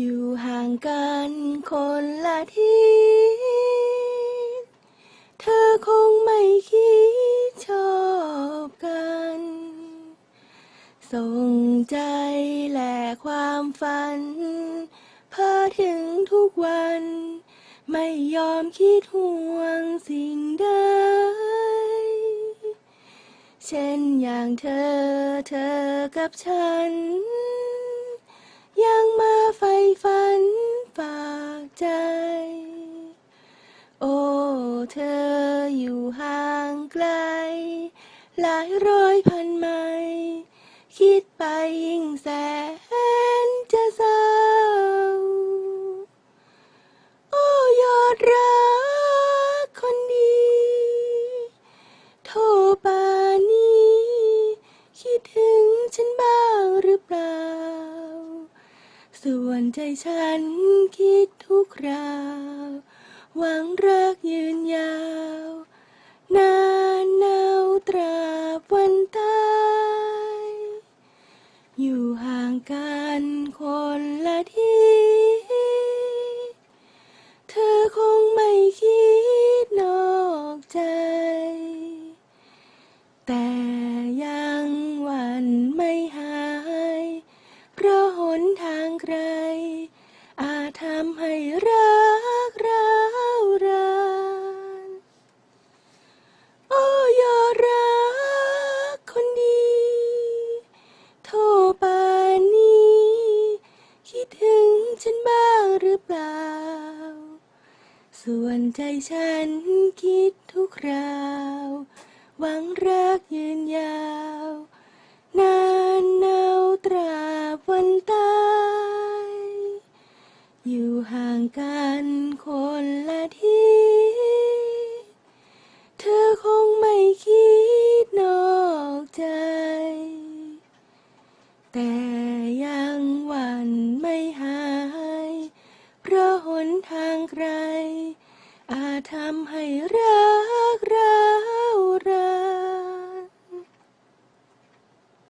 อยู่ห่างกันคนละทิศเธอคงไม่คิดชอบกัน ส่งใจและความฝัน เพ้อถึงทุกวัน ไม่ยอมคิดห่วงสิ่งใดเช่นอย่างเธอเธอกับฉัน ยังม ไฟฝ่ฝันฝากใจ โอ้เธออยู่ห่างไกล หลายร้อยพันไมล์คิดไปยิ่งแสนจะเศร้า โอ้ยอดรักคนดี โทรป่านนี้ คิดถึงฉันบ้างหรือเปล่า ส่วนใจฉันคิดทุกคราว หวังรักยืนยาว นานนาวตราบวันตาย อยู่ห่างกันคนละที่ เธอคงไม่คิดนอกใจ แต่ ทำให้รักร้าวรานโอ้ยอดรักคนดี โทรปานนี้ คิดถึงฉันบ้างหรือเปล่า ส่วนใจฉันคิดทุกคราว หวังรักยืนยาวู่ห่างกันคนละที่ เธอคงไม่คิดนอกใจ แต่ยังหวั่นไม่หาย เพราะหนทางไกล อาจทำให้รักรา